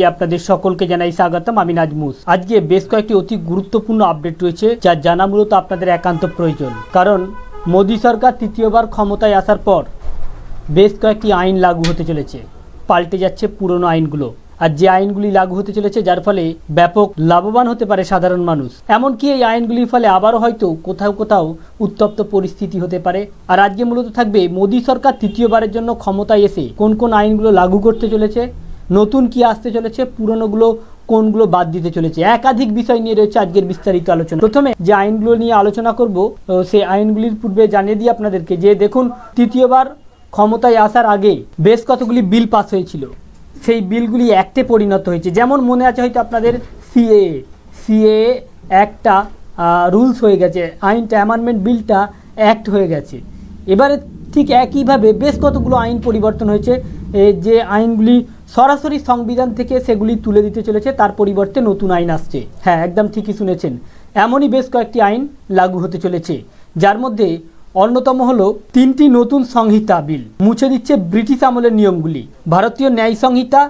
যে আপনাদের সকলকে জানাই স্বাগতম, আমি নাজমুস। আজকে বেশ কয়েকটি অতি গুরুত্বপূর্ণ আপডেট রয়েছে, যা জানা মূলত আপনাদের একান্ত প্রয়োজন। কারণ, মোদী সরকার তৃতীয়বার ক্ষমতায় আসার পর বেশ কয়েকটি আইন লাগু হতে চলেছে, পাল্টে যাচ্ছে পুরনো আইনগুলো। আর যে আইনগুলি লাগু হতে চলেছে, যার ফলে ব্যাপক লাভবান হতে পারে সাধারণ মানুষ। এমনকি এই আইনগুলির ফলে আবারও হয়তো কোথাও কোথাও উত্তপ্ত পরিস্থিতি হতে পারে। আর আজকে মূলত থাকবে, মোদী সরকার তৃতীয়বারের জন্য ক্ষমতায় এসে কোন কোন আইনগুলো লাগু করতে চলেছে নতুন কি আসতে চলেছে, পুরনোগুলো কোনগুলো বাদ দিতে চলেছে? একাধিক বিষয় নিয়ে রয়েছে আজকের বিস্তারিত আলোচনা। প্রথমে যে আইনগুলো নিয়ে আলোচনা করব সেই আইনগুলির পূর্বে জানিয়ে দিই আপনাদেরকে যে দেখুন, তৃতীয়বার ক্ষমতায় আসার আগে বেশ কতগুলি বিল পাস হয়েছিল। সেই বিলগুলি অ্যাক্টে পরিণত হয়েছে। যেমন মনে আছে হয়তো আপনাদের সিএ সিএ একটা রুলস হয়ে গেছে আইনটা অ্যামেন্ডমেন্ট বিলটা অ্যাক্ট হয়ে গেছে। এবারে ঠিক একইভাবে বেশ কতগুলো আইন পরিবর্তন হয়েছে যে আইনগুলি সরাসরি সংবিধান থেকে সেগুলি তুলে দিতে চলেছে, তার পরিবর্তে নতুন আইন আসছে। হ্যাঁ একদম ঠিকই শুনেছেন। এমনই বেশ কয়েকটি আইন লাগু হতে চলেছে, যার মধ্যে অন্যতম হল তিনটি নতুন সংহিতা বিল। মুছে দিচ্ছে ব্রিটিশ আমলের নিয়মগুলি। ভারতীয় ন্যায় সংহিতা,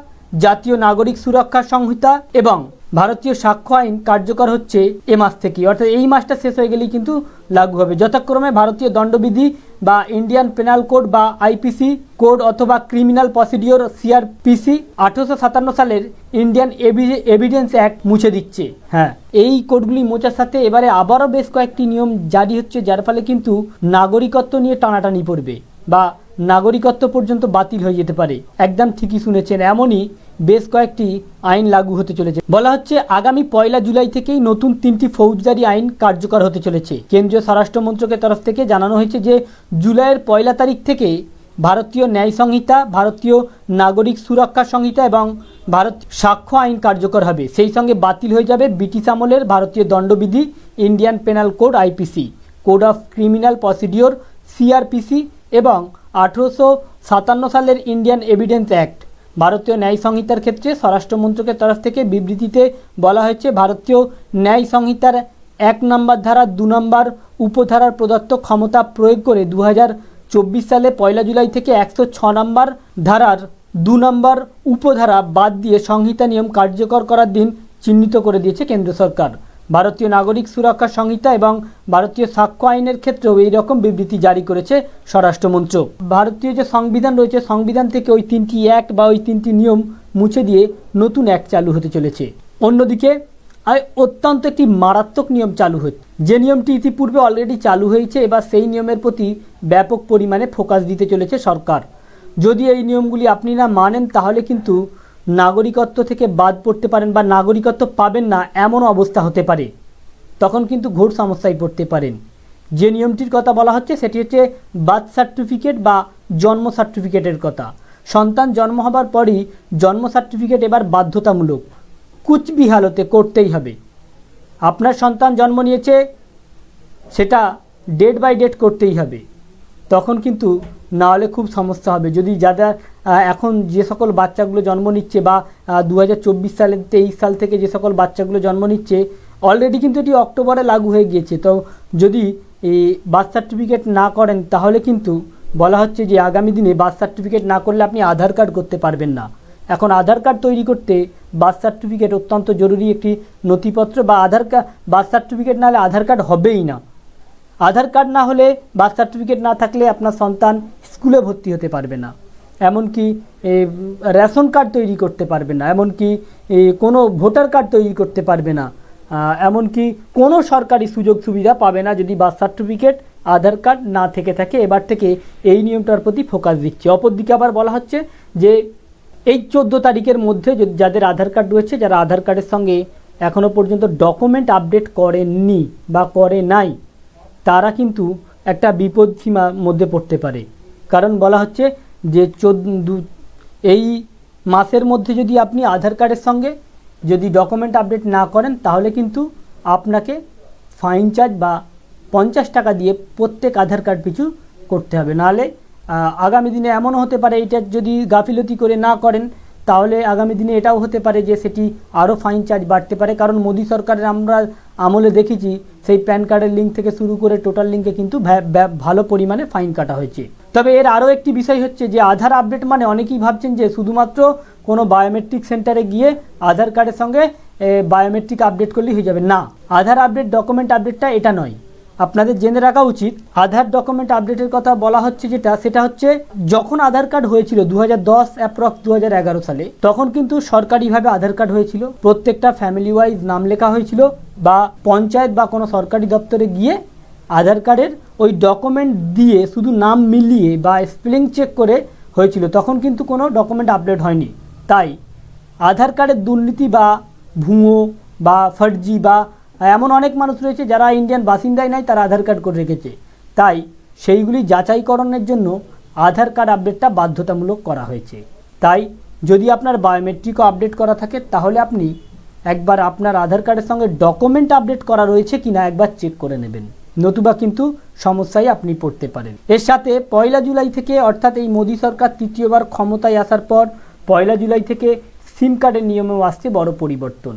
জাতীয় নাগরিক সুরক্ষা সংহিতা এবং ভারতীয় সাক্ষ্য আইন কার্যকর হচ্ছে এ মাস থেকে অর্থাৎ এই মাসটা শেষ হয়ে গেলেই কিন্তু লাগু হবে। যথাক্রমে ভারতীয় দণ্ডবিধি বা ইন্ডিয়ান পেনাল কোড বা আইপিসি কোড অথবা ক্রিমিনাল প্রসিডিওর সিআরপিসি আঠেরোশো সাতান্ন সালের ইন্ডিয়ান এভিডেন্স অ্যাক্ট মুছে দিচ্ছে। হ্যাঁ এই কোডগুলি মোচার সাথে এবারে আবারও বেশ কয়েকটি নিয়ম জারি হচ্ছে, যার ফলে কিন্তু নাগরিকত্ব নিয়ে টানাটানি পড়বে বা নাগরিকত্ব পর্যন্ত বাতিল হয়ে যেতে পারে। একদম ঠিকই শুনেছেন, এমনই বেশ কয়েকটি আইন লাগু হতে চলেছে। বলা হচ্ছে, আগামী পয়লা জুলাই থেকেই নতুন তিনটি ফৌজদারি আইন কার্যকর হতে চলেছে। কেন্দ্রীয় স্বরাষ্ট্র মন্ত্রকের তরফ থেকে জানানো হয়েছে যে, জুলাইয়ের পয়লা তারিখ থেকে ভারতীয় ন্যায় সংহিতা, ভারতীয় নাগরিক সুরক্ষা সংহিতা এবং ভারত সাক্ষ্য আইন কার্যকর হবে। সেই সঙ্গে বাতিল হয়ে যাবে ব্রিটিশ আমলের ভারতীয় দণ্ডবিধি, Indian penal code, IPC. Code of criminal procedure, CrPC এবং আঠেরোশো সাতান্ন সালের ইন্ডিয়ান এভিডেন্স অ্যাক্ট। ভারতীয় ন্যায় সংহিতার ক্ষেত্রে স্বরাষ্ট্র মন্ত্রকের তরফ থেকে বিবৃতিতে বলা হয়েছে, ভারতীয় ন্যায় সংহিতার এক নম্বর ধারা, দু নম্বর উপধারার প্রদত্ত ক্ষমতা প্রয়োগ করে দু সালে পয়লা জুলাই থেকে একশো ছ নম্বর ধারার দু নম্বর উপধারা বাদ দিয়ে সংহিতা নিয়ম কার্যকর করার দিন চিহ্নিত করে দিয়েছে কেন্দ্র সরকার। ভারতীয় নাগরিক সুরক্ষা সংহিতা এবং ভারতীয় সাক্ষ্য আইনের ক্ষেত্রেও এই রকম বিবৃতি জারি করেছে স্বরাষ্ট্র মন্ত্রক ভারতীয় যে সংবিধান রয়েছে, সংবিধান থেকে ওই তিনটি অ্যাক্ট বা ওই তিনটি নিয়ম মুছে দিয়ে নতুন অ্যাক্ট চালু হতে চলেছে। অন্যদিকে আর অত্যন্ত একটি মারাত্মক নিয়ম চালু হচ্ছে যে নিয়মটি ইতিপূর্বে অলরেডি চালু হয়েছে, এবার সেই নিয়মের প্রতি ব্যাপক পরিমাণে ফোকাস দিতে চলেছে সরকার। যদি এই নিয়মগুলি আপনি না মানেন, তাহলে কিন্তু নাগরিকত্ব থেকে বাদ পড়তে পারেন বা নাগরিকত্ব পাবেন না এমন অবস্থা হতে পারে। তখন কিন্তু ঘোর সমস্যায় পড়তে পারেন। যে নিয়মটির কথা বলা হচ্ছে, সেটি হচ্ছে বার্থ সার্টিফিকেট বা জন্ম সার্টিফিকেটের কথা। সন্তান জন্ম হবার পরই জন্ম সার্টিফিকেট এবার বাধ্যতামূলক। কুচবিহালতে করতেই হবে। আপনার সন্তান জন্ম নিয়েছে, সেটা ডেট বাই ডেট করতেই হবে। তখন কিন্তু না হলে খুব সমস্যা হবে। যদি যারা এখন যে সকল বাচ্চাগুলো জন্ম নিচ্ছে বা দু হাজার চব্বিশ সালের তেইশ সাল থেকে যে সকল বাচ্চাগুলো জন্ম নিচ্ছে অলরেডি কিন্তু এটি অক্টোবরে লাগু হয়ে গিয়েছে। তো যদি এই বার্থ সার্টিফিকেট না করেন, তাহলে কিন্তু বলা হচ্ছে যে আগামী দিনে বার্থ সার্টিফিকেট না করলে আপনি আধার কার্ড করতে পারবেন না। এখন আধার কার্ড তৈরি করতে বার্থ সার্টিফিকেট অত্যন্ত জরুরি একটি নথিপত্র বা আধার কার্ড বার্থ সার্টিফিকেট না হলে আধার কার্ড হবেই না। আধার কার্ড না হলে বার্থ সার্টিফিকেট না থাকলে আপনার সন্তান স্কুলে ভর্তি হতে পারবে না। এমনকি রেশন কার্ড তৈরি করতে পারবে না। এমনকি কোনো ভোটার কার্ড তৈরি করতে পারবে না। এমনকি কোনো সরকারি সুযোগ সুবিধা পাবে না যদি বার্থ সার্টিফিকেট, আধার কার্ড না থেকে থাকে। এবার থেকে এই নিয়মটার প্রতি ফোকাস দিচ্ছে। অপরদিকে আবার বলা হচ্ছে যে, এই চোদ্দ তারিখের মধ্যে যদি- যাদের আধার কার্ড রয়েছে, যারা আধার কার্ডের সঙ্গে এখনও পর্যন্ত ডকুমেন্ট আপডেট করেননি বা করে নাই তারা কিন্তু একটা বিপদ সীমার মধ্যে পড়তে পারে। কারণ বলা হচ্ছে যে চোদ্দ এই মাসের মধ্যে যদি আপনি আধার কার্ডের সঙ্গে যদি ডকুমেন্ট আপডেট না করেন, তাহলে কিন্তু আপনাকে ফাইন চার্জ বা পঞ্চাশ টাকা দিয়ে প্রত্যেক আধার কার্ড পিছু করতে হবে। নাহলে আগামী দিনে এমনও হতে পারে এটা যদি গাফিলতি করে না করেন তাহলে আগামী দিনে এটাও হতে পারে যে সেটি আরও ফাইন চার্জ বাড়তে পারে। কারণ মোদী সরকারের আমরা আমলে দেখেছি, সেই প্যান কার্ডের লিঙ্ক থেকে শুরু করে টোটাল লিঙ্কে কিন্তু ভালো পরিমাণে ফাইন কাটা হয়েছে। তবে এর আরও একটি বিষয় হচ্ছে যে আধার আপডেট মানে অনেকেই ভাবছেন যে শুধুমাত্র কোনো বায়োমেট্রিক সেন্টারে গিয়ে আধার কার্ডের সঙ্গে বায়োমেট্রিক আপডেট করলেই হয়ে যাবে। না, আধার আপডেট, ডকুমেন্ট আপডেটটা এটা নয়। আপনাদের জেনে রাখা উচিত, আধার ডকুমেন্ট আপডেটের কথা বলা হচ্ছে যেটা, সেটা হচ্ছে যখন আধার কার্ড হয়েছিল দু হাজার দশ অ্যাপ্রক্স দু হাজার এগারো সালে, তখন কিন্তু সরকারিভাবে আধার কার্ড হয়েছিল। প্রত্যেকটা ফ্যামিলি ওয়াইজ নাম লেখা হয়েছিল বা পঞ্চায়েত বা কোনো সরকারি দপ্তরে গিয়ে আধার কার্ডের ওই ডকুমেন্ট দিয়ে শুধু নাম মিলিয়ে বা স্পেলিং চেক করে হয়েছিল। তখন কিন্তু কোনো ডকুমেন্ট আপডেট হয়নি। তাই আধার কার্ডের দুর্নীতি বা ভুয়ো বা ফার্জি বা এমন অনেক মানুষ রয়েছে যারা ইন্ডিয়ান বাসিন্দাই নাই, তারা আধার কার্ড করে রেখেছে। তাই সেইগুলি যাচাইকরণের জন্য আধার কার্ড আপডেটটা বাধ্যতামূলক করা হয়েছে। তাই যদি আপনার বায়োমেট্রিকও আপডেট করা থাকে, তাহলে আপনি একবার আপনার আধার কার্ডের সঙ্গে ডকুমেন্ট আপডেট করা রয়েছে কিনা একবার চেক করে নেবেন। নতুবা কিন্তু সমস্যায় আপনি পড়তে পারেন। এর সাথে পয়লা জুলাই থেকে, অর্থাৎ এই মোদী সরকার তৃতীয়বার ক্ষমতায় আসার পর, পয়লা জুলাই থেকে সিম কার্ডের নিয়মেও আসছে বড় পরিবর্তন।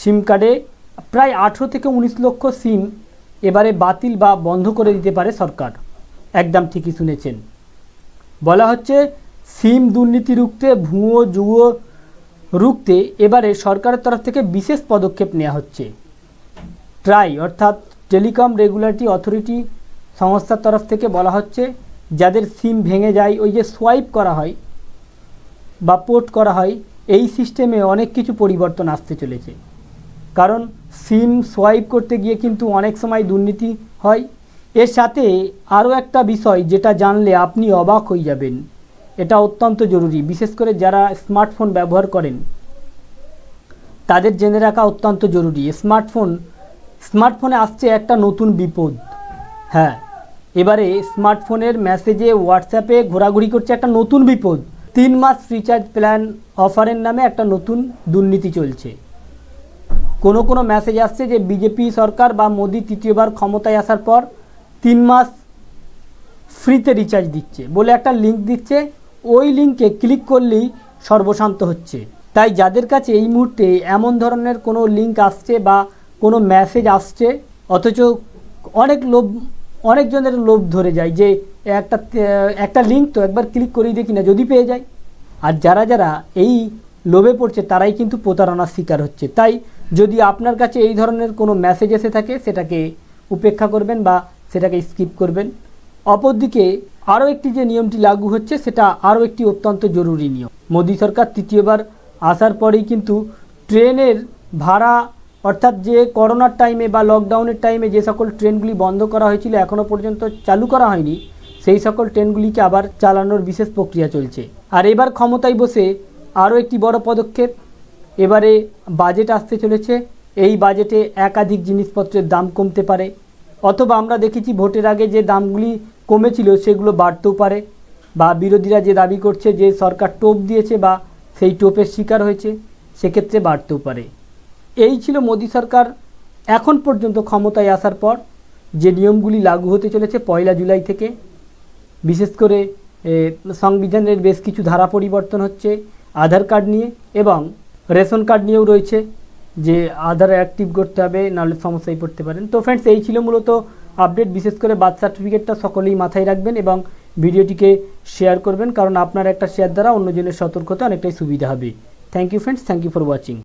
সিম কার্ডে প্রায় আঠেরো থেকে উনিশ লক্ষ সিম এবারে বাতিল বা বন্ধ করে দিতে পারে সরকার। একদম ঠিকই শুনেছেন। বলা হচ্ছে, সিম দুর্নীতি রুখতে, ভুয়ো জুয়ো রুখতে এবারে সরকারের তরফ থেকে বিশেষ পদক্ষেপ নেওয়া হচ্ছে। ট্রাই অর্থাৎ টেলিকম রেগুলেটরি অথরিটি সংস্থার তরফ থেকে বলা হচ্ছে, যাদের সিম ভেঙে যায়, ওই যে সোয়াইপ করা হয় বা পোর্ট করা হয়, এই সিস্টেমে অনেক কিছু পরিবর্তন আসতে চলেছে। কারণ সিম সোয়াইপ করতে গিয়ে কিন্তু অনেক সময় দুর্নীতি হয়। এর সাথে আরও একটা বিষয় যেটা জানলে আপনি অবাক হয়ে যাবেন। এটা অত্যন্ত জরুরি, বিশেষ করে যারা স্মার্টফোন ব্যবহার করেন। তাদের জেনে রাখা অত্যন্ত জরুরি, স্মার্টফোন, স্মার্টফোনে আসছে একটা নতুন বিপদ। হ্যাঁ এবারে স্মার্টফোনের মেসেজে হোয়াটসঅ্যাপে ঘোরাঘুরি করছে একটা নতুন বিপদ। তিন মাস রিচার্জ প্ল্যান অফারের নামে একটা নতুন দুর্নীতি চলছে। কোনো কোনো মেসেজ আসছে যে বিজেপি সরকার বা মোদি তৃতীয়বার ক্ষমতায় আসার পর তিন মাস ফ্রিতে রিচার্জ দিচ্ছে বলে একটা লিঙ্ক দিচ্ছে। ওই লিঙ্কে ক্লিক করলেই সর্বশান্ত হচ্ছে। তাই যাদের কাছে এই মুহূর্তে এমন ধরনের কোনো লিঙ্ক আসছে বা কোনো মেসেজ আসছে, অথচ অনেক লোভ, অনেকজনের লোভ ধরে যায় যে একটা একটা লিঙ্ক তো একবার ক্লিক করেই দেখি না, যদি পেয়ে যায়। আর যারা যারা এই লোভে পড়ছে, তারাই কিন্তু প্রতারণার শিকার হচ্ছে। তাই যদি আপনার কাছে এই ধরনের কোনো মেসেজ এসে থাকে, সেটাকে উপেক্ষা করবেন বা সেটাকে স্কিপ করবেন। অপরদিকে আরও একটি যে নিয়মটি লাগু হচ্ছে, সেটা আরও একটি অত্যন্ত জরুরি নিয়ম। মোদী সরকার তৃতীয়বার আসার পরেই কিন্তু ট্রেনের ভাড়া, অর্থাৎ যে করোনার টাইমে বা লকডাউনের টাইমে যে সকল ট্রেনগুলি বন্ধ করা হয়েছিল, এখনও পর্যন্ত চালু করা হয়নি, সেই সকল ট্রেনগুলিকে আবার চালানোর বিশেষ প্রক্রিয়া চলছে। আর এবার ক্ষমতায় বসে আরও একটি বড় পদক্ষেপ এবারে বাজেট আসতে চলেছে। এই বাজেটে একাধিক জিনিসপত্রের দাম কমতে পারে। অথবা আমরা দেখেছি ভোটের আগে যে দামগুলি কমেছিল সেগুলো বাড়তেও পারে বা বিরোধীরা যে দাবি করছে যে সরকার টোপ দিয়েছে বা সেই টোপের শিকার হয়েছে, সেক্ষেত্রে বাড়তেও পারে। এই ছিল মোদী সরকার এখন পর্যন্ত ক্ষমতায় আসার পর যে নিয়মগুলি লাগু হতে চলেছে পয়লা জুলাই থেকে। বিশেষ করে সংবিধানের বেশ কিছু ধারা পরিবর্তন হচ্ছে, আধার কার্ড নিয়ে এবং রেশন কার্ড নিয়েও রয়েছে যে আধার অ্যাক্টিভ করতে হবে, নাহলে সমস্যায় পড়তে পারেন। তো ফ্রেন্ডস এই ছিল মূলত আপডেট বিশেষ করে বার্থ সার্টিফিকেটটা সকলেই মাথায় রাখবেন এবং ভিডিওটিকে শেয়ার করবেন, কারণ আপনার একটা শেয়ার দ্বারা অন্যজনের সতর্কতা অনেকটাই সুবিধা হবে। Thank you friends thank you for watching